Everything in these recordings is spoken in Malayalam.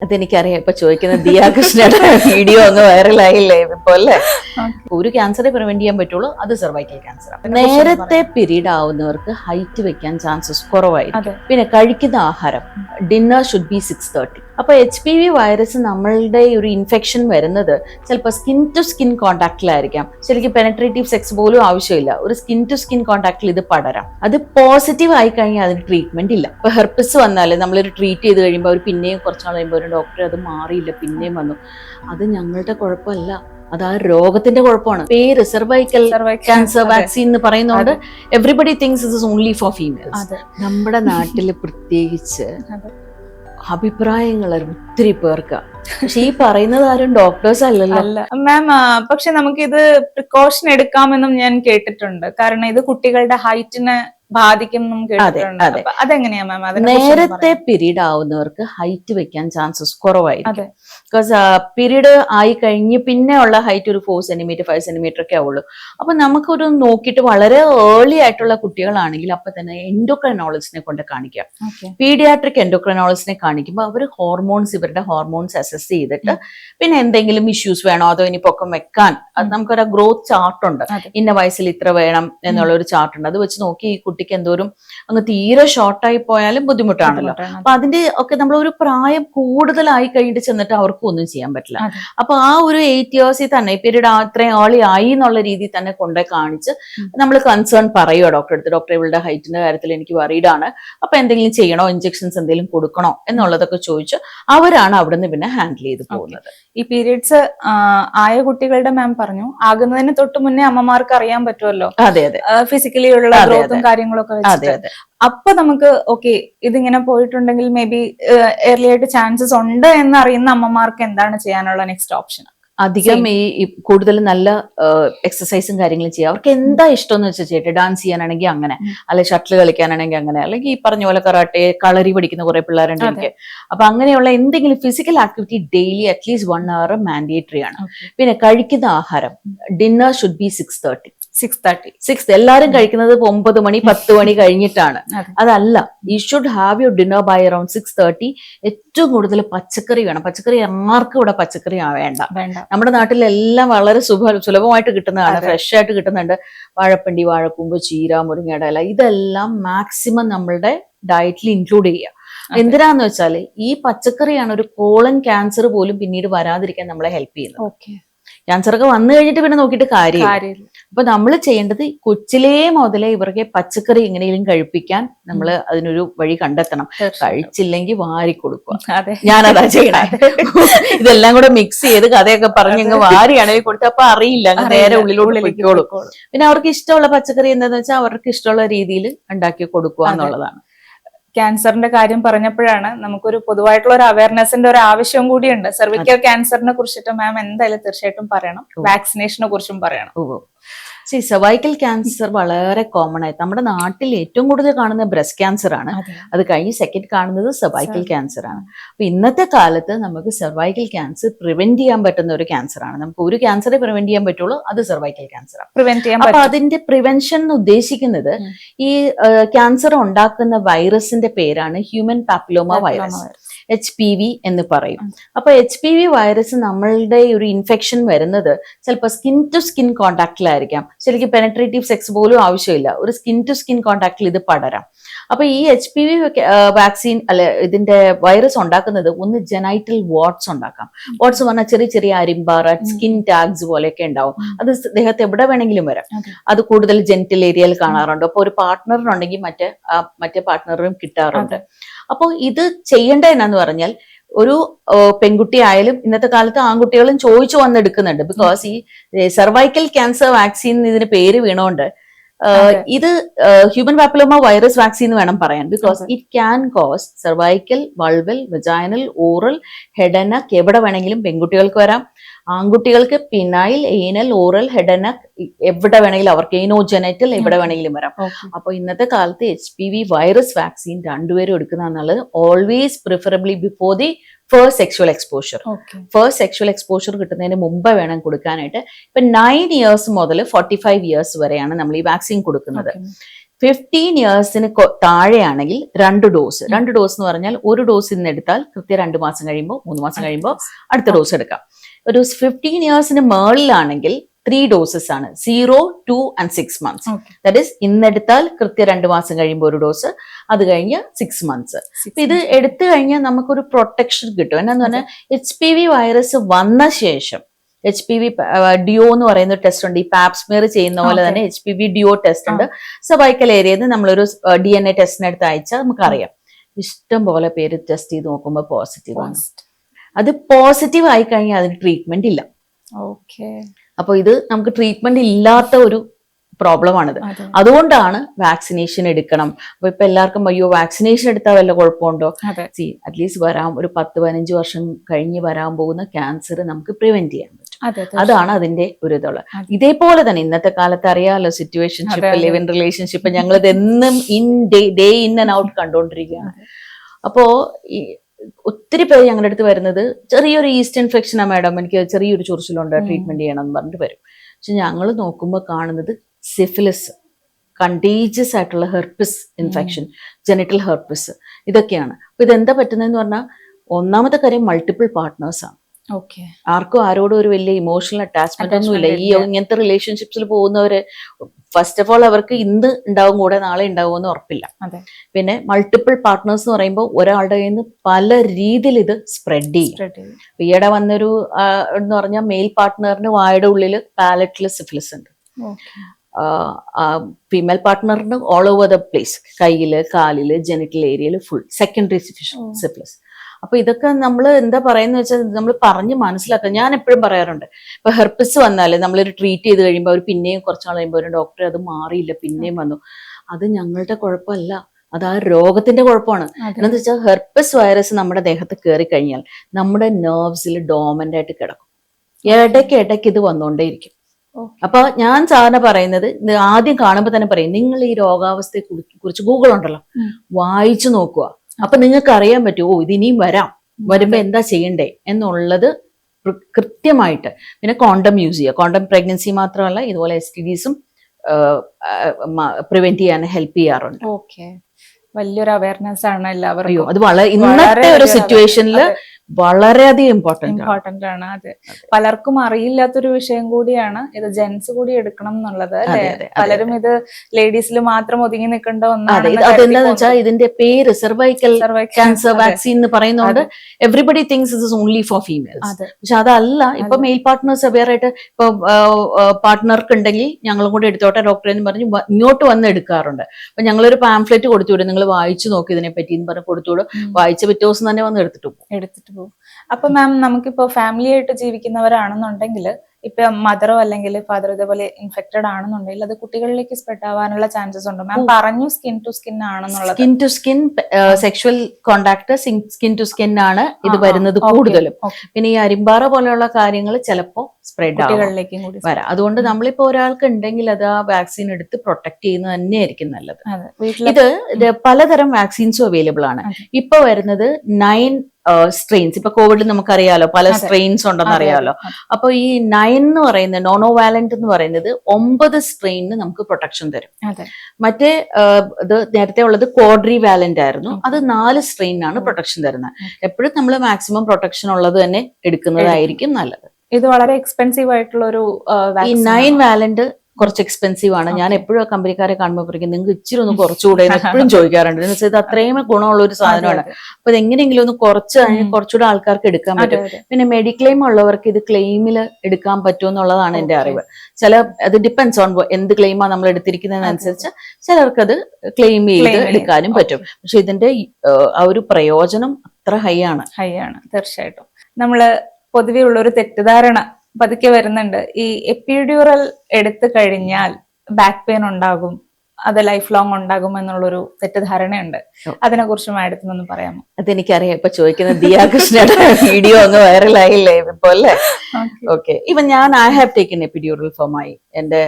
അതെനിക്കറിയാം. ഇപ്പൊ ചോദിക്കുന്ന ദിയാ കൃഷ്ണയുടെ വീഡിയോ അങ്ങ് വൈറലായില്ലേ ഇപ്പൊ അല്ലേ ഒരു ക്യാൻസറെ പ്രിവെന്റ് ചെയ്യാൻ പറ്റുള്ളൂ അത് സെർവൈക്കൽ ക്യാൻസർ നേരത്തെ പീരീഡ് ആവുന്നവർക്ക് ഹൈറ്റ് വെക്കാൻ ചാൻസസ് കുറവായിരിക്കും. പിന്നെ കഴിക്കുന്ന ആഹാരം dinner should be six thirty അപ്പൊ എച്ച് പി വി വൈറസ് നമ്മളുടെ ഒരു ഇൻഫെക്ഷൻ വരുന്നത് ചിലപ്പോൾ സ്കിൻ ടു സ്കിൻ കോൺടാക്റ്റിലായിരിക്കാം ശരിക്കും പെനട്രേറ്റീവ് സെക്സ് പോലും ആവശ്യമില്ല. ഒരു സ്കിൻ ടു സ്കിൻ കോൺടാക്റ്റിൽ ഇത് പടരാം. അത് പോസിറ്റീവ് ആയി കഴിഞ്ഞാൽ അതിന് ട്രീറ്റ്മെന്റ് ഇല്ല. ഇപ്പൊ ഹെർപ്പിസ് വന്നാൽ നമ്മളൊരു ട്രീറ്റ് ചെയ്ത് കഴിയുമ്പോൾ അവർ പിന്നെയും കുറച്ച് നാൾ കഴിയുമ്പോൾ ഒരു ഡോക്ടർ അത് മാറിയില്ല പിന്നെയും വന്നു. അത് ഞങ്ങളുടെ കുഴപ്പമല്ല. അത് ആ രോഗത്തിന്റെ കുഴപ്പമാണ്. പേര് സെർവൈക്കൽ ക്യാൻസർ വാക്സിൻ എന്ന് പറയുന്നതുകൊണ്ട് everybody thinks is only for females അതെ. നമ്മുടെ നാട്ടിൽ പ്രത്യേകിച്ച്. അഭിപ്രായങ്ങൾ ഒത്തിരി പേർക്ക്. പക്ഷെ ഈ പറയുന്നത് ആരും ഡോക്ടേഴ്സ് അല്ലല്ലോ. അല്ല. മാം പക്ഷെ നമുക്കിത് പ്രിക്കോഷൻ എടുക്കാമെന്നും ഞാൻ കേട്ടിട്ടുണ്ട്. കാരണം ഇത് കുട്ടികളുടെ ഹൈറ്റിനെ ബാധിക്കും അതെങ്ങനെയാ മാം നേരത്തെ പീരീഡ് ആവുന്നവർക്ക് ഹൈറ്റ് വെക്കാൻ ചാൻസസ് കുറവായിരിക്കും. ബിക്കോസ് പീരീഡ് ആയി കഴിഞ്ഞ് പിന്നെ ഉള്ള ഹൈറ്റ് ഒരു ഫോർ സെന്റിമീറ്റർ ഫൈവ് സെന്റിമീറ്റർ ഒക്കെ ആവുള്ളൂ. അപ്പൊ നമുക്കൊരു നോക്കിയിട്ട് വളരെ ഏർലി ആയിട്ടുള്ള കുട്ടികളാണെങ്കിൽ അപ്പൊ തന്നെ എൻഡോക്രൈനോളജിനെ കൊണ്ട് കാണിക്കാം. പീഡിയാട്രിക് എൻഡോക്രൈനോളജിനെ കാണിക്കുമ്പോൾ അവർ ഹോർമോൺസ് ഇവരുടെ ഹോർമോൺസ് അസസ് ചെയ്തിട്ട് പിന്നെ എന്തെങ്കിലും ഇഷ്യൂസ് വേണോ? അതോ ഇനി പൊക്കം വെക്കാൻ? അത് നമുക്കൊരു ഗ്രോത്ത് ചാർട്ട് ഉണ്ട്. ഇന്ന വയസ്സിൽ ഇത്ര വേണം എന്നുള്ള ഒരു ചാർട്ട് ഉണ്ട്. അത് വെച്ച് നോക്കി ഈ കുട്ടിക്ക് എന്തോരം അങ്ങ് തീരെ ഷോർട്ടായി പോയാലും ബുദ്ധിമുട്ടാണല്ലോ. അപ്പൊ അതിന്റെ ഒക്കെ നമ്മൾ ഒരു പ്രായം കൂടുതലായി കഴിഞ്ഞിട്ട് ചെന്നിട്ട് അവർക്ക് ഒന്നും ചെയ്യാൻ പറ്റില്ല. അപ്പൊ ആ ഒരു എയ്റ്റ് ഇയേഴ്സിൽ തന്നെ പീരീഡ് അത്രയും ഏർലി ആയി എന്നുള്ള രീതിയിൽ തന്നെ കൊണ്ടുപോയി കാണിച്ച് നമ്മൾ കൺസേൺ പറയുക ഡോക്ടറെ അടുത്ത്? ഡോക്ടർ ഇവളുടെ ഹൈറ്റിന്റെ കാര്യത്തിൽ എനിക്ക് വറീഡാണ് അപ്പൊ എന്തെങ്കിലും ചെയ്യണോ? ഇഞ്ചെക്ഷൻസ് എന്തെങ്കിലും കൊടുക്കണോ? എന്നുള്ളതൊക്കെ ചോദിച്ചു അവരാണ് അവിടുന്ന് പിന്നെ ഹാൻഡിൽ ചെയ്ത് പോകുന്നത്. ഈ പീരീഡ്സ് ആയ കുട്ടികളുടെ മാം പറഞ്ഞു ആകുന്നതിന് തൊട്ട് മുന്നേ അമ്മമാർക്ക് അറിയാൻ പറ്റുമല്ലോ? അതെ അതെ. ഫിസിക്കലി ഉള്ള ഗ്രോത്തും കാര്യങ്ങളൊക്കെ അതെ അതെ. അപ്പൊ നമുക്ക് ഓക്കെ ഇതിങ്ങനെ പോയിട്ടുണ്ടെങ്കിൽ മേ ബി ഏർലി ആയിട്ട് ചാൻസസ് ഉണ്ട് എന്ന് അറിയുന്ന അമ്മമാർക്ക് എന്താണ് ചെയ്യാനുള്ള നെക്സ്റ്റ് ഓപ്ഷൻ അധികം ഈ കൂടുതൽ നല്ല എക്സസൈസും കാര്യങ്ങളും ചെയ്യുക അവർക്ക് എന്താ ഇഷ്ടം എന്ന് വെച്ചാൽ ചെയ്യട്ടെ ഡാൻസ് ചെയ്യാനാണെങ്കിൽ അങ്ങനെ. അല്ലെ ഷട്ടിൽ കളിക്കാനാണെങ്കിൽ അങ്ങനെ അല്ലെങ്കിൽ ഈ പറഞ്ഞ പോലെ കറാട്ടെ കളരി പഠിക്കുന്ന കുറെ പിള്ളേരുണ്ട്. എനിക്ക്. അപ്പൊ അങ്ങനെയുള്ള എന്തെങ്കിലും physical activity daily at least one hour mandatory ആണ്. പിന്നെ കഴിക്കുന്ന ആഹാരം dinner should be six thirty six thirty six എല്ലാരും കഴിക്കുന്നത് ഒമ്പത് മണി പത്ത് മണി കഴിഞ്ഞിട്ടാണ്. അതെ. അതല്ല you should have your dinner by around six thirty ഏറ്റവും കൂടുതൽ പച്ചക്കറി വേണം. പച്ചക്കറി ആർക്കും ഇവിടെ പച്ചക്കറി വേണ്ട. നമ്മുടെ നാട്ടിലെല്ലാം വളരെ സുഖ സുലഭമായിട്ട് കിട്ടുന്നതാണ്. ഫ്രഷ് ആയിട്ട് കിട്ടുന്നുണ്ട്. വാഴപ്പിണ്ടി വാഴക്കൂമ്പ് ചീര മുരിങ്ങയുടെ ഇല ഇതെല്ലാം മാക്സിമം നമ്മളുടെ ഡയറ്റിൽ ഇൻക്ലൂഡ് ചെയ്യുക എന്തിനാന്ന് വെച്ചാൽ ഈ പച്ചക്കറിയാണ് ഒരു കോളൻ ക്യാൻസർ പോലും പിന്നീട് വരാതിരിക്കാൻ നമ്മളെ ഹെൽപ്പ് ചെയ്യുന്നത്. ഓക്കെ ക്യാൻസർ ഒക്കെ വന്നു കഴിഞ്ഞിട്ട് പിന്നെ നോക്കിയിട്ട് കാര്യമില്ല. അപ്പൊ നമ്മൾ ചെയ്യേണ്ടത് കൊച്ചിലേ മുതലേ ഇവർക്ക് പച്ചക്കറി എങ്ങനെയും കഴിപ്പിക്കാൻ നമ്മൾ അതിനൊരു വഴി കണ്ടെത്തണം. കഴിച്ചില്ലെങ്കിൽ വാരി കൊടുക്കുക. ഞാനതാ ചെയ്യണേ. ഇതെല്ലാം കൂടെ മിക്സ് ചെയ്ത് കഥയൊക്കെ പറഞ്ഞ് ഇങ്ങ് വാരിയാണെങ്കിൽ കൊടുത്ത് അപ്പൊ അറിയില്ല. അങ്ങ് നേരെ ഉള്ളിലുള്ളിൽ ഉള്ളിലോട്ട് പൊയ്ക്കോളും. പിന്നെ അവർക്ക് ഇഷ്ടമുള്ള പച്ചക്കറി എന്താണെന്ന് വെച്ചാൽ അവർക്ക് ഇഷ്ടമുള്ള രീതിയിൽ ഉണ്ടാക്കി കൊടുക്കുക എന്നുള്ളതാണ്. ക്യാൻസറിന്റെ കാര്യം പറഞ്ഞപ്പോഴാണ് നമുക്കൊരു പൊതുവായിട്ടുള്ള ഒരു അവയർനെസിന്റെ ഒരു ആവശ്യം കൂടിയുണ്ട്. സെർവിക്കൽ ക്യാൻസറിനെ കുറിച്ചിട്ട് മാം എന്തായാലും തീർച്ചയായിട്ടും പറയണം. വാക്സിനേഷനെ കുറിച്ചും പറയണം. സി സർവൈക്കൽ ക്യാൻസർ വളരെ കോമൺ ആയിട്ട് നമ്മുടെ നാട്ടിൽ ഏറ്റവും കൂടുതൽ കാണുന്ന ബ്രസ്റ്റ് ക്യാൻസർ ആണ്. അത്. കഴിഞ്ഞ് സെക്കൻഡ് കാണുന്നത് സർവൈക്കൽ. ക്യാൻസർ ആണ്. അപ്പൊ ഇന്നത്തെ കാലത്ത് നമുക്ക് സെർവൈക്കൽ ക്യാൻസർ പ്രിവെന്റ് ചെയ്യാൻ പറ്റുന്ന ഒരു ക്യാൻസർ ആണ്. നമുക്ക് ഒരു ക്യാൻസറെ പ്രിവെന്റ് ചെയ്യാൻ പറ്റുള്ളൂ അത് സെർവൈക്കൽ ക്യാൻസർ ആണ്. പ്രിവെന്റ് ചെയ്യാൻ അപ്പൊ അതിന്റെ പ്രിവെൻഷൻ എന്ന് ഉദ്ദേശിക്കുന്നത് ഈ ക്യാൻസർ ഉണ്ടാക്കുന്ന വൈറസിന്റെ പേരാണ് human papilloma virus H P V എന്ന് പറയും. അപ്പോൾ അപ്പൊ എച്ച് പി വി വൈറസ് നമ്മളുടെ ഒരു ഇൻഫെക്ഷൻ വരുന്നത് ചിലപ്പോൾ സ്കിൻ ടു സ്കിൻ കോൺടാക്റ്റിലായിരിക്കാം ശരിക്കും പെനട്രേറ്റീവ് സെക്സ് പോലും ആവശ്യമില്ല. ഒരു സ്കിൻ ടു സ്കിൻ കോൺടാക്റ്റിൽ ഇത് പടരാം. അപ്പൊ ഈ എച്ച് പി വി വാക്സിൻ അല്ലെ ഇതിന്റെ വൈറസ് ഉണ്ടാക്കുന്നത് ഒന്ന് ജനൈറ്റൽ വാട്സ് ഉണ്ടാക്കാം. വാട്സ് പറഞ്ഞാൽ ചെറിയ ചെറിയ അരിമ്പാറ. സ്കിൻ ടാഗ്സ് പോലെയൊക്കെ ഉണ്ടാവും. അത് ദേഹത്ത് എവിടെ വേണമെങ്കിലും വരാം. അത്. കൂടുതൽ ജെനിറ്റൽ ഏരിയയിൽ കാണാറുണ്ട്. അപ്പൊ ഒരു പാർട്ട്ണറിനുണ്ടെങ്കിൽ മറ്റേ മറ്റേ പാർട്ട്ണറും കിട്ടാറുണ്ട്. അപ്പോൾ ഇത് ചെയ്യേണ്ട എന്നാന്ന് പറഞ്ഞാൽ ഒരു പെൺകുട്ടി ആയാലും ഇന്നത്തെ കാലത്ത് ആൺകുട്ടികളും ചോദിച്ചു വന്നെടുക്കുന്നുണ്ട് ബിക്കോസ് ഈ സെർവൈക്കൽ ക്യാൻസർ വാക്സിൻ ഇതിന് പേര് വീണോണ്ട്. ഇത് ഹ്യൂമൻ പാപ്പിലോമ വൈറസ് വാക്സിൻ എന്ന് വേണം പറയാൻ. Because it can cause cervical vulval vaginal oral ഹെഡനക് എവിടെ വേണമെങ്കിലും പെൺകുട്ടികൾക്ക് വരാം. ആൺകുട്ടികൾക്ക് പിനായിൽ ഏനൽ ഓറൽ ഹെഡനക് എവിടെ വേണമെങ്കിലും അവർക്ക് ഏനോജനറ്റൽ എവിടെ. വേണമെങ്കിലും വരാം. അപ്പൊ അപ്പോൾ ഇന്നത്തെ കാലത്ത് H P V virus vaccine രണ്ടുപേരും എടുക്കുന്ന എന്നുള്ളത് always preferably before the first sexual exposure first sexual sexual exposure കിട്ടുന്നതിന് മുമ്പ് വേണം കൊടുക്കാനായിട്ട്. ഇപ്പൊ നയൻ ഇയേഴ്സ് മുതൽ ഫോർട്ടി ഫൈവ് ഇയേഴ്സ് വരെയാണ് നമ്മൾ ഈ വാക്സിൻ കൊടുക്കുന്നത്. ഫിഫ്റ്റീൻ ഇയേഴ്സിന് താഴെയാണെങ്കിൽ രണ്ട് ഡോസ് രണ്ട് ഡോസ് എന്ന് പറഞ്ഞാൽ ഒരു ഡോസ് ഇന്ന് എടുത്താൽ കൃത്യം രണ്ട് മാസം കഴിയുമ്പോൾ മൂന്ന് മാസം കഴിയുമ്പോൾ അടുത്ത ഡോസ് എടുക്കാം. ഒരു ഫിഫ്റ്റീൻ ഇയേഴ്സിന് മേളിലാണെങ്കിൽ ത്രീ ഡോസസ് ആണ്. Zero two and six months that is ഇന്നെടുത്താൽ കൃത്യ രണ്ട് മാസം കഴിയുമ്പോൾ ഒരു ഡോസ് അത് കഴിഞ്ഞ് സിക്സ് മന്ത്സ് ഇത് എടുത്തു കഴിഞ്ഞാൽ നമുക്കൊരു പ്രൊട്ടക്ഷൻ കിട്ടും. എന്നാന്ന് പറഞ്ഞാൽ എച്ച് പി വി വൈറസ് വന്ന ശേഷം എച്ച് പി വി ഡിയോ എന്ന് പറയുന്ന ടെസ്റ്റ് ഉണ്ട്. ഈ പാപ്സ്മിയർ ചെയ്യുന്ന പോലെ തന്നെ എച്ച് പി വി ഡിയോ ടെസ്റ്റ് ഉണ്ട്. സബൈക്കൽ ഏരിയയിൽ നിന്ന് നമ്മളൊരു ഡി എൻ എ ടെസ്റ്റിനെടുത്ത് അയച്ചാൽ നമുക്കറിയാം. ഇഷ്ടം പോലെ പേര് ടെസ്റ്റ് ചെയ്ത് നോക്കുമ്പോൾ പോസിറ്റീവ് ആണ്. അത് പോസിറ്റീവ് ആയി കഴിഞ്ഞാൽ അതിന് ട്രീറ്റ്മെന്റ് ഇല്ല. ഓക്കെ അപ്പോൾ ഇത് നമുക്ക് ട്രീറ്റ്മെന്റ് ഇല്ലാത്ത ഒരു പ്രോബ്ലം ആണിത്. അതുകൊണ്ടാണ് വാക്സിനേഷൻ എടുക്കണം. അപ്പൊ ഇപ്പൊ എല്ലാവർക്കും അയ്യോ വാക്സിനേഷൻ എടുത്താൽ വല്ല കുഴപ്പമുണ്ടോ? സി അറ്റ്ലീസ്റ്റ് വരാം ഒരു പത്ത് പതിനഞ്ച് വർഷം കഴിഞ്ഞ് വരാൻ പോകുന്ന ക്യാൻസർ നമുക്ക് പ്രിവെന്റ് ചെയ്യാൻ പറ്റും. അതാണ് അതിന്റെ ഒരു ഇതുള്ളത്. ഇതേപോലെ തന്നെ ഇന്നത്തെ കാലത്ത് അറിയാമല്ലോ സിറ്റുവേഷൻഷിപ്പ്. ലിവ് ഇൻ റിലേഷൻഷിപ്പ് ഞങ്ങളിതെന്നും എന്നും in day day in and out കണ്ടുകൊണ്ടിരിക്കുകയാണ് അപ്പോ ഒത്തിരി പേര് ഞങ്ങളുടെ അടുത്ത് വരുന്നത് ചെറിയൊരു ഈസ്റ്റ് ഇൻഫെക്ഷനാ മാഡം എനിക്ക് ചെറിയൊരു ചൊറിച്ചിലുണ്ട് ട്രീറ്റ്മെന്റ് ചെയ്യണം എന്ന് പറഞ്ഞിട്ട് വരും. പക്ഷെ ഞങ്ങൾ നോക്കുമ്പോൾ കാണുന്നത് സിഫിലിസ് കണ്ടീജിയസ് ആയിട്ടുള്ള ഹെർപ്പിസ് ഇൻഫെക്ഷൻ ജെനിറ്റൽ ഹെർപ്പിസ് ഇതൊക്കെയാണ്. അപ്പൊ ഇതെന്താ പറ്റുന്നതെന്ന് പറഞ്ഞാൽ ഒന്നാമത്തെ കാര്യം മൾട്ടിപ്പിൾ പാർട്ട്നേഴ്സ് ആണ്. ഓക്കെ ആർക്കും ആരോടും ഒരു വലിയ ഇമോഷണൽ അറ്റാച്ച്മെന്റ് ഒന്നും ഇല്ല ഈ ഇങ്ങനത്തെ റിലേഷൻഷിപ്സിൽ പോകുന്നവര് ഫസ്റ്റ് ഓഫ് ഓൾ അവർക്ക് ഇന്ന് ഉണ്ടാവും കൂടെ നാളെ ഉണ്ടാവുമെന്ന് ഉറപ്പില്ല. പിന്നെ മൾട്ടിപ്പിൾ പാർട്ട്നേഴ്സ് എന്ന് പറയുമ്പോൾ ഒരാളുടെ കയ്യിൽ നിന്ന് പല രീതിയിൽ ഇത് സ്പ്രെഡ് ചെയ്യും. ഈയിടെ വന്നൊരു എന്ന് പറഞ്ഞാൽ മെയിൽ പാർട്ട്ണറിന് വായുടെ ഉള്ളിൽ പാലറ്റിൽ സിഫിലിസ് ഉണ്ട്. ഫീമെയിൽ പാർട്ട്ണറിന് ഓൾ ഓവർ ദ പ്ലേസ് കയ്യിൽ കാലിൽ ജെനിറ്റൽ ഏരിയയിൽ ഫുൾ സെക്കൻഡറി. സിഫിലിസ് അപ്പൊ ഇതൊക്കെ നമ്മൾ എന്താ പറയുന്ന വെച്ചാൽ നമ്മൾ പറഞ്ഞ് മനസ്സിലാക്കുക ഞാൻ എപ്പോഴും പറയാറുണ്ട്. ഇപ്പൊ ഹെർപ്പിസ് വന്നാൽ നമ്മളൊരു ട്രീറ്റ് ചെയ്ത് കഴിയുമ്പോൾ അവർ പിന്നെയും കുറച്ചാൾ കഴിയുമ്പോൾ ഒരു ഡോക്ടർ അത് മാറിയില്ല പിന്നെയും വന്നു. അത് ഞങ്ങളുടെ കുഴപ്പമല്ല. അത് ആ രോഗത്തിന്റെ കുഴപ്പമാണ്. എന്താണെന്ന് വെച്ചാൽ ഹെർപ്പസ് വൈറസ് നമ്മുടെ ദേഹത്ത് കയറി കഴിഞ്ഞാൽ നമ്മുടെ നെർവ്സിൽ ഡോമന്റ് ആയിട്ട് കിടക്കും. ഇടയ്ക്ക് ഇടയ്ക്ക് ഇത് വന്നുകൊണ്ടേയിരിക്കും. അപ്പൊ ഞാൻ സാധാരണ പറയുന്നത് ആദ്യം കാണുമ്പോൾ തന്നെ പറയും നിങ്ങൾ ഈ രോഗാവസ്ഥയെ കുറി- കുറിച്ച് ഗൂഗിൾ ഉണ്ടല്ലോ. വായിച്ചു നോക്കുക. അപ്പൊ നിങ്ങൾക്ക് അറിയാൻ പറ്റുമോ ഓ ഇത് ഇനിയും വരാം. വരുമ്പോ എന്താ ചെയ്യണ്ടേ? എന്നുള്ളത് കൃത്യമായിട്ട്. പിന്നെ കോണ്ടം യൂസ് ചെയ്യുക കോണ്ടം പ്രഗ്നൻസി മാത്രമല്ല ഇതുപോലെ എസ് ടി ഡിസും പ്രിവെന്റ് ചെയ്യാൻ ഹെൽപ്പ് ചെയ്യാറുണ്ട്. ഓക്കെ. വലിയൊരു അവയർനെസ് ആണ് എല്ലാവർക്കും. അത് വളരെ ഇന്നത്തെ ഒരു സിറ്റുവേഷനിൽ വളരെയധികം ഇമ്പോർട്ടന്റ് ആണ്. ഇമ്പോർട്ടന്റ് ആണ് അതെ. പലർക്കും അറിയില്ലാത്തൊരു വിഷയം കൂടിയാണ് ഇത് ജെൻസ് കൂടി എടുക്കണം എന്നുള്ളത് പലരും ഇത് ലേഡീസിൽ മാത്രം ഒതുങ്ങി നിൽക്കേണ്ട ഒന്നാണ് അതെന്താന്ന് വെച്ചാൽ ഇതിന്റെ പേര് സെർവൈക്കൽ ക്യാൻസർ വാക്സിൻ എന്ന് പറയുന്നതുകൊണ്ട് everybody thinks is only for females പക്ഷെ അതല്ല ഇപ്പൊ മെയിൽ പാർട്ട്നേഴ്സ് അവെയർ ആയിട്ട് ഇപ്പൊ പാർട്ട്ണർക്ക് ഉണ്ടെങ്കിൽ ഞങ്ങളും കൂടെ എടുത്തോട്ടെ ഡോക്ടറെ എന്ന് പറഞ്ഞ് ഇങ്ങോട്ട് വന്ന് എടുക്കാറുണ്ട്. അപ്പൊ ഞങ്ങളൊരു പാംഫ്ലെറ്റ് കൊടുത്തു വിടും. നിങ്ങൾ വായിച്ചു നോക്കി ഇതിനെ പറ്റി എന്ന് പറഞ്ഞ് കൊടുത്തു വിടും. വായിച്ച പിറ്റേ ദിവസം തന്നെ വന്ന് എടുത്തിട്ട് പോകും. എടുത്തിട്ട് അപ്പൊ മാം നമുക്കിപ്പോ ഫാമിലി ആയിട്ട് ജീവിക്കുന്നവരാണെന്നുണ്ടെങ്കിൽ ഇപ്പൊ മദറോ അല്ലെങ്കിൽ ഫാദർ ഇതേപോലെ ഇൻഫെക്റ്റഡ് ആണെന്നുണ്ടെങ്കിൽ അത് കുട്ടികളിലേക്ക് സ്പ്രെഡ് ആവാനുള്ള ചാൻസസ് ഉണ്ട്. മാം പറഞ്ഞു സ്കിൻ ടു സ്കിൻ ആണെന്നുള്ളത്. Skin to skin sexual contact skin to skin ആണ് ഇത് വരുന്നത് കൂടുതലും. പിന്നെ ഈ അരിമ്പാറ പോലെയുള്ള കാര്യങ്ങൾ ചിലപ്പോ സ്പ്രെഡ് കുട്ടികളിലേക്കും കൂടി വരാം. അതുകൊണ്ട് നമ്മളിപ്പോ ഒരാൾക്ക് ഉണ്ടെങ്കിൽ അത് ആ വാക്സിൻ എടുത്ത് പ്രൊട്ടക്ട് ചെയ്യുന്നത് തന്നെയായിരിക്കും നല്ലത്. ഇത് പലതരം വാക്സിൻസും അവൈലബിൾ ആണ്. ഇപ്പൊ വരുന്നത് നയൻ സ്ട്രെയിൻസ് ഇപ്പൊ കോവിഡിൽ നമുക്കറിയാലോ പല സ്ട്രെയിൻസ് ഉണ്ടെന്ന് അറിയാലോ. അപ്പോൾ അപ്പൊ ഈ നയൻ എന്ന് പറയുന്നത് നോണോവാലന്റ് എന്ന് പറയുന്നത് ഒമ്പത് സ്ട്രെയിനിന് നമുക്ക് പ്രൊട്ടക്ഷൻ തരും. മറ്റേ ഇത് നേരത്തെ ഉള്ളത് ക്വാഡ്രി വാലന്റ് ആയിരുന്നു അത് നാല് സ്ട്രെയിനാണ്. പ്രൊട്ടക്ഷൻ തരുന്നത്. എപ്പോഴും നമ്മൾ മാക്സിമം പ്രൊട്ടക്ഷൻ ഉള്ളത് തന്നെ എടുക്കുന്നതായിരിക്കും നല്ലത്. ഇത് വളരെ എക്സ്പെൻസീവ് ആയിട്ടുള്ള ഒരു ഈ നയൻ വാലന്റ് കുറച്ച് എക്സ്പെൻസീവ് ആണ്. ഞാൻ എപ്പോഴും ആ കമ്പനിക്കാരെ കാണുമ്പോൾ പറയും നിങ്ങൾക്ക് ഇച്ചിരി ഒന്ന് കുറച്ചുകൂടെ എപ്പോഴും ചോദിക്കാറുണ്ട്. എന്ന് വെച്ചാൽ ഇത് അത്രയും ഗുണമുള്ള ഒരു സാധനമാണ്. അപ്പൊ ഇതെങ്ങനെയെങ്കിലും ഒന്ന് കുറച്ച് കുറച്ചുകൂടെ ആൾക്കാർക്ക് എടുക്കാൻ പറ്റും. പിന്നെ മെഡിക്ലെയിം ഉള്ളവർക്ക് ഇത് ക്ലെയിമിൽ എടുക്കാൻ പറ്റും എന്നുള്ളതാണ് എന്റെ. അറിവ്. ചില അത് ഡിപ്പെൻസ് ഓൺ എന്ത് ക്ലെയിമാണ് നമ്മൾ എടുത്തിരിക്കുന്നതിനനുസരിച്ച് ചിലർക്ക് അത്. ക്ലെയിം ചെയ്ത് എടുക്കാനും പറ്റും. പക്ഷെ ഇതിന്റെ ആ, ഒരു പ്രയോജനം അത്ര ഹൈ ആണ്. ഹൈ ആണ് തീർച്ചയായിട്ടും. നമ്മൾ പൊതുവെ ഉള്ള ഒരു തെറ്റിദ്ധാരണ പതുക്കെ വരുന്നുണ്ട്. ഈ എപ്പിഡ്യൂറൽ എടുത്തു കഴിഞ്ഞാൽ ബാക്ക് പെയിൻ ഉണ്ടാകും അത് ലൈഫ് ലോങ് ഉണ്ടാകും എന്നുള്ളൊരു തെറ്റിദ്ധാരണയുണ്ട്. അതിനെ കുറിച്ച് മാഡത്തിനൊന്ന് പറയാമോ? അതെനിക്കറിയാം. ഇപ്പൊ ചോദിക്കുന്ന ദിയാ കൃഷ്ണയുടെ വീഡിയോ ഒന്ന് വൈറലായില്ലേ ഇപ്പൊ അല്ലേ ഓക്കെ. ഇവൻ ഞാൻ I have taken epidural my എന്റെ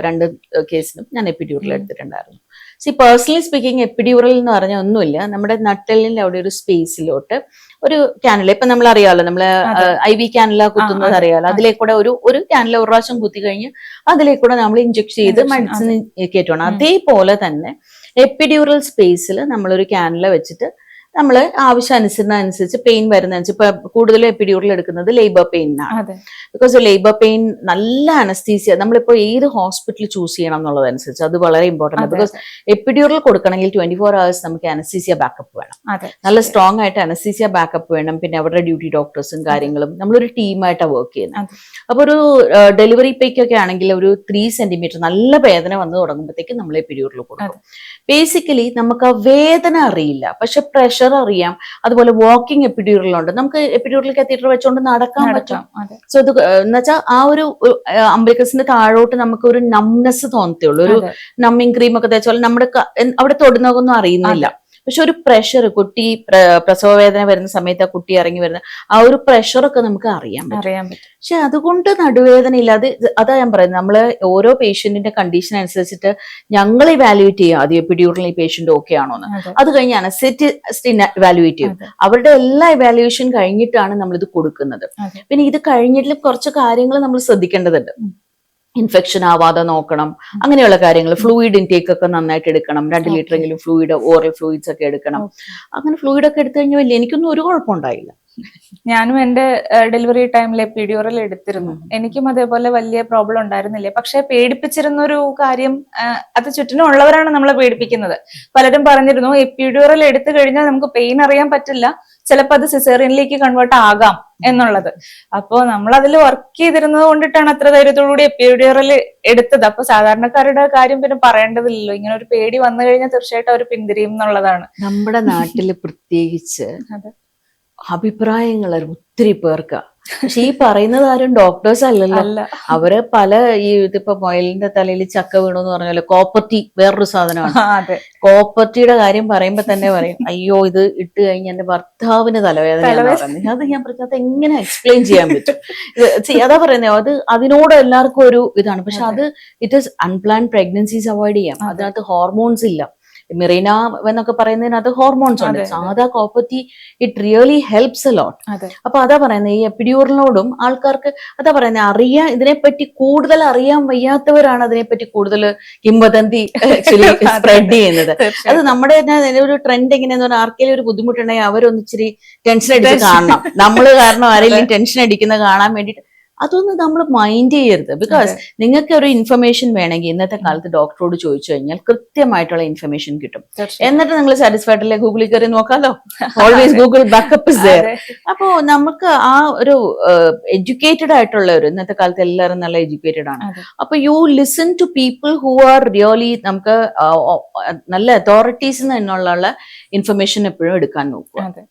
രണ്ട് കേസിനും ഞാൻ എപ്പിഡ്യൂറൽ. എടുത്തിട്ടുണ്ടായിരുന്നു. സി പേഴ്സണലി സ്പീക്കിംഗ് എപ്പിഡ്യൂറൽ എന്ന് പറഞ്ഞ ഒന്നുമില്ല. നമ്മുടെ നട്ടലിന്റെ അവിടെ ഒരു സ്പേസിലോട്ട് ഒരു ക്യാനൽ ഇപ്പൊ നമ്മൾ അറിയാമല്ലോ നമ്മൾ അതെ. ഐ വി ക്യാനല കുത്തുന്നത് അറിയാമല്ലോ അറിയാലോ. അതിലേക്കൂടെ ഒരു ഒരു ക്യാനൽ ഒരു പ്രാവശ്യം കുത്തി കഴിഞ്ഞ് അതിലേക്കൂടെ നമ്മൾ ഇഞ്ചെക്ട് ചെയ്ത് മെഡിസിൻ കയറ്റണം അതേപോലെ തന്നെ എപ്പിഡ്യൂറൽ സ്പേസിൽ നമ്മളൊരു ക്യാനല വെച്ചിട്ട് നമ്മൾ ആവശ്യാനുസരിച്ച് പെയിൻ വരുന്നതനുസരിച്ച് ഇപ്പൊ കൂടുതലും എപ്പിഡ്യൂറിൽ എടുക്കുന്നത് ലേബർ പെയിനാണ് ബിക്കോസ് ലേബർ പെയിൻ നല്ല അനസ്തീസിയ നമ്മളിപ്പോ ഏത് ഹോസ്പിറ്റൽ ചൂസ് ചെയ്യണം എന്നുള്ളതനുസരിച്ച് അത് വളരെ ഇമ്പോർട്ടന്റ് ബിക്കോസ് എപ്പിഡ്യൂറിൽ കൊടുക്കണമെങ്കിൽ ട്വന്റി ഫോർ അവേഴ്സ് നമുക്ക് അനസ്തീസിയ ബാക്കപ്പ് വേണം. നല്ല സ്ട്രോങ് ആയിട്ട് അനസ്തീസിയ ബാക്കപ്പ് വേണം. പിന്നെ അവരുടെ ഡ്യൂട്ടി ഡോക്ടേഴ്സും കാര്യങ്ങളും നമ്മളൊരു ടീമായിട്ടാണ് വർക്ക് ചെയ്യുന്നത്. അപ്പോൾ അപ്പൊ ഒരു ഡെലിവറി പേക്കൊക്കെ ആണെങ്കിൽ ഒരു ത്രീ സെന്റിമീറ്റർ നല്ല വേദന വന്ന് തുടങ്ങുമ്പോഴത്തേക്കും നമ്മൾ എപ്പിഡ്യൂറിൽ കൊടുക്കും. ബേസിക്കലി നമുക്ക് ആ വേദന അറിയില്ല. പക്ഷെ പ്രഷർ അറിയാം. അതുപോലെ വാക്കിംഗ് എപ്പിഡ്യൂറിലുണ്ട് നമുക്ക് എപ്പിഡ്യൂറിൽ കത്തീറ്റർ വെച്ചുകൊണ്ട് നടക്കാൻ പറ്റും. സോ ഇത് എന്നുവെച്ചാൽ ആ ഒരു അംബലിക്കസിന്റെ താഴോട്ട് നമുക്ക് ഒരു നംനെസ് തോന്നത്തുള്ളൂ ഒരു. നമ്മിങ് ക്രീം ഒക്കെ തേച്ചാൽ നമ്മുടെ അവിടെ തൊടുന്നതൊന്നും അറിയുന്നില്ല. പക്ഷെ ഒരു പ്രഷർ കുട്ടി പ്ര- പ്രസവ വേദന വരുന്ന സമയത്ത് ആ കുട്ടി ഇറങ്ങി വരുന്ന ആ ഒരു പ്രഷറൊക്കെ നമുക്ക് അറിയാൻ പറ്റും. അറിയാൻ പറ്റും. പക്ഷെ അതുകൊണ്ട് നടുവേദന ഇല്ലാതെ അത് ഞാൻ പറയുന്നത്. നമ്മൾ ഓരോ പേഷ്യന്റിന്റെ കണ്ടീഷൻ അനുസരിച്ചിട്ട് ഞങ്ങൾ ഇവാലുവേറ്റ് ചെയ്യുക. ആദ്യം പിടിയൂറിൽ ഈ പേഷ്യന്റ് ഓക്കെ ആണോ എന്ന് അതെ കഴിഞ്ഞാണ് സെറ്റിസ്റ്റിൻ ഇവാലുവേറ്റ് ചെയ്യും. അവരുടെ എല്ലാ ഇവാലുവേഷൻ കഴിഞ്ഞിട്ടാണ് നമ്മൾ ഇത് കൊടുക്കുന്നത് പിന്നെ ഇത് കഴിഞ്ഞിട്ട് കുറച്ച് കാര്യങ്ങൾ നമ്മൾ ശ്രദ്ധിക്കേണ്ടതുണ്ട്. ഇൻഫെക്ഷൻ ആവാതെ നോക്കണം. അങ്ങനെയുള്ള കാര്യങ്ങൾ ഫ്ലൂയിഡ് ഇൻടേക്ക് ഒക്കെ നന്നായിട്ട് എടുക്കണം. രണ്ട് എങ്കിലും ഫ്ലൂയിഡ് ഓറൽ ഫ്ലൂയിഡ്സ് ഒക്കെ എടുക്കണം. അങ്ങനെ ഫ്ലൂയിഡ് ഒക്കെ എടുത്തു കഴിഞ്ഞാൽ വലിയ എനിക്കൊന്നും ഒരു കുഴപ്പമുണ്ടായില്ല. ഞാനും എന്റെ ഡെലിവറി ടൈമിലെ എപ്പിഡ്യൂറൽ എടുത്തിരുന്നു. എനിക്കും അതേപോലെ വലിയ പ്രോബ്ലം ഉണ്ടായിരുന്നില്ല. പക്ഷെ പേടിപ്പിച്ചിരുന്ന ഒരു കാര്യം അത് ചുറ്റിനും ഉള്ളവരാണ് നമ്മളെ പേടിപ്പിക്കുന്നത്. പലരും പറഞ്ഞിരുന്നു എപ്പിഡ്യൂറൽ എടുത്തു കഴിഞ്ഞാൽ നമുക്ക് പെയിൻ അറിയാൻ പറ്റില്ല. ചിലപ്പോൾ അത് സിസേറിയനിലേക്ക് കൺവേർട്ട് ആകാം എന്നുള്ളത്. അപ്പോ നമ്മൾ അതിൽ വർക്ക് ചെയ്തിരുന്നത് കൊണ്ടിട്ടാണ് അത്ര ധൈര്യത്തോടുകൂടി എപ്പിഡിയറിൽ എടുത്തത്. അപ്പൊ സാധാരണക്കാരുടെ കാര്യം പിന്നെ പറയേണ്ടതില്ലല്ലോ. ഇങ്ങനെ ഒരു പേടി വന്നു കഴിഞ്ഞാൽ തീർച്ചയായിട്ടും അവർ പിന്തിരിയും എന്നുള്ളതാണ്. നമ്മുടെ നാട്ടിൽ പ്രത്യേകിച്ച്. അഭിപ്രായങ്ങൾ ഒത്തിരി പേർക്കാ പക്ഷെ ഈ പറയുന്നത് ആരും ഡോക്ടേഴ്സ് അല്ലല്ലോ. അല്ല. അവർ പല ഈ ഇതിപ്പോ മൊയലിന്റെ തലയിൽ ചക്ക വീണു എന്ന് പറഞ്ഞ പോലെ കോപ്പർട്ടി വേറൊരു സാധനമാണ്. കോപ്പത്തിയുടെ കോപ്പർട്ടിയുടെ കാര്യം പറയുമ്പോ തന്നെ പറയും അയ്യോ ഇത് ഇട്ട് കഴിഞ്ഞ എന്റെ ഭർത്താവിന് തലവേദന. അത് ഞാൻ പറഞ്ഞത് എങ്ങനെ എക്സ്പ്ലെയിൻ ചെയ്യാൻ പറ്റും? അതാ പറയുന്നത് അത് അതിനോട് എല്ലാവർക്കും ഒരു ഇതാണ്. പക്ഷെ അത്. It is unplanned pregnancies avoid ചെയ്യാം. അതെ. അതിനകത്ത് ഹോർമോൺസ് ഇല്ല. മിറീന എന്നൊക്കെ പറയുന്നതിനകത്ത് ഹോർമോൺസ് ഉണ്ട് അതെ, അതെ. സാധാ കോപ്പത്തി it really helps a lot അതെ അപ്പൊ അതാ പറയുന്നത് ഈ എപ്പിഡ്യൂറിനോടും ആൾക്കാർക്ക് അതാ പറയുന്നത് അറിയാൻ ഇതിനെപ്പറ്റി കൂടുതൽ അറിയാൻ വയ്യാത്തവരാണ് അതിനെപ്പറ്റി കൂടുതൽ കിംവദന്തി ആക്ച്വലി അതെ. സ്പ്രെഡ് ചെയ്യുന്നത് അത്. നമ്മുടെ തന്നെ ഒരു ട്രെൻഡ് എങ്ങനെയാന്ന് പറഞ്ഞാൽ ആർക്കെങ്കിലും ഒരു ബുദ്ധിമുട്ടുണ്ടെങ്കിൽ അവരൊന്നിച്ചിരി ടെൻഷൻ അടിച്ച്. കാണണം നമ്മൾ കാരണം ആരെങ്കിലും ടെൻഷൻ അടിക്കുന്ന കാണാൻ വേണ്ടിട്ട് അതൊന്നും നമ്മൾ മൈൻഡ് ചെയ്യരുത്. ബിക്കോസ് നിങ്ങൾക്ക് ഒരു ഇൻഫർമേഷൻ വേണമെങ്കിൽ ഇന്നത്തെ കാലത്ത് ഡോക്ടറോട് ചോദിച്ചു കഴിഞ്ഞാൽ കൃത്യമായിട്ടുള്ള ഇൻഫർമേഷൻ കിട്ടും. എന്നിട്ട് നിങ്ങൾ സാറ്റിസ്ഫൈഡ് അല്ലേ? ഗൂഗിളിൽ കയറി നോക്കാലോ? ഓൾവേസ് ഗൂഗിൾ ബാക്കപ്പ് അപ്പോ നമുക്ക് ആ ഒരു എഡ്യൂക്കേറ്റഡ് ആയിട്ടുള്ള ഒരു ഇന്നത്തെ കാലത്ത് എല്ലാവരും നല്ല എഡ്യൂക്കേറ്റഡ് ആണ്. അപ്പൊ you listen to people who are really നമുക്ക് നല്ല അതോറിറ്റീസ് എന്നുള്ള ഇൻഫർമേഷൻ എപ്പോഴും എടുക്കാൻ നോക്കുക.